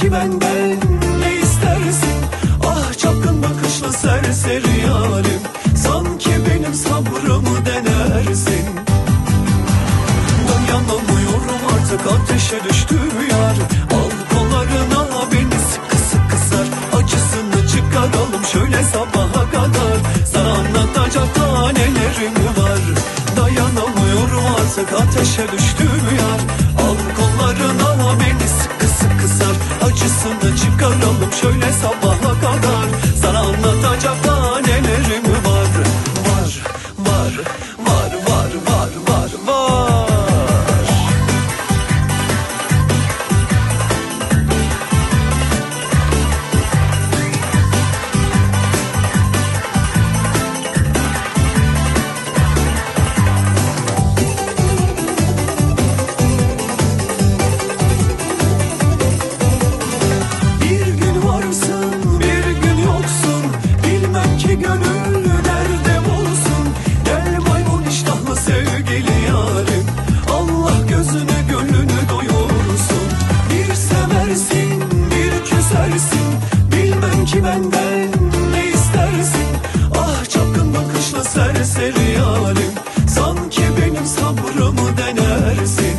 ki benden ne istersin? Ah çapkın bakışlı serseri yarim Sanki benim sabrımı denersin. Dayanamıyorum artık ateşe düştü yar Al kollarına beni sıkı sıkı sar. Acısını çıkaralım şöyle sabaha kadar. Sana anlatacak daha var. Dayanamıyorum artık ateşe düştü yar Al kollarına Acısını çıkaralım şöyle sabaha kadar Benden ne istersin? Ah çapkın bakışlı serseri Sanki benim sabrımı denersin.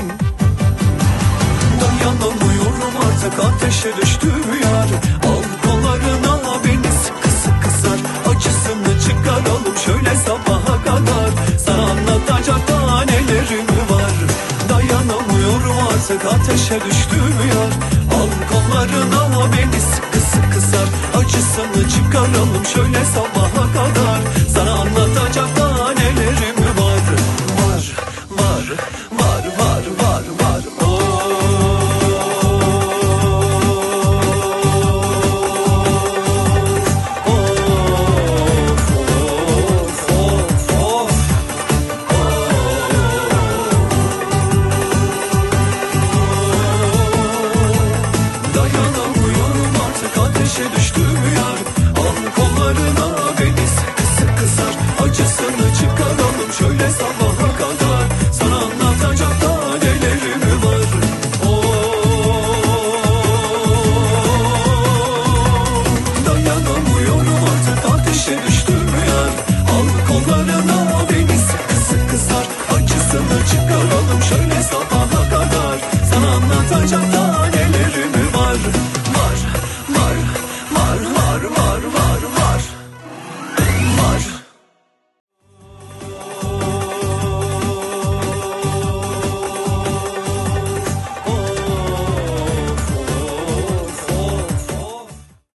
Dayanamıyorum artık ateşe düştü yar Al kollarına beni sıkı sıkı Acısını çıkaralım şöyle sabaha kadar. Sana anlatacak daha var. Dayanamıyorum artık ateşe düştü yar Al kollarına Acısını çıkaralım şöyle sabaha kadar. Sana 唱上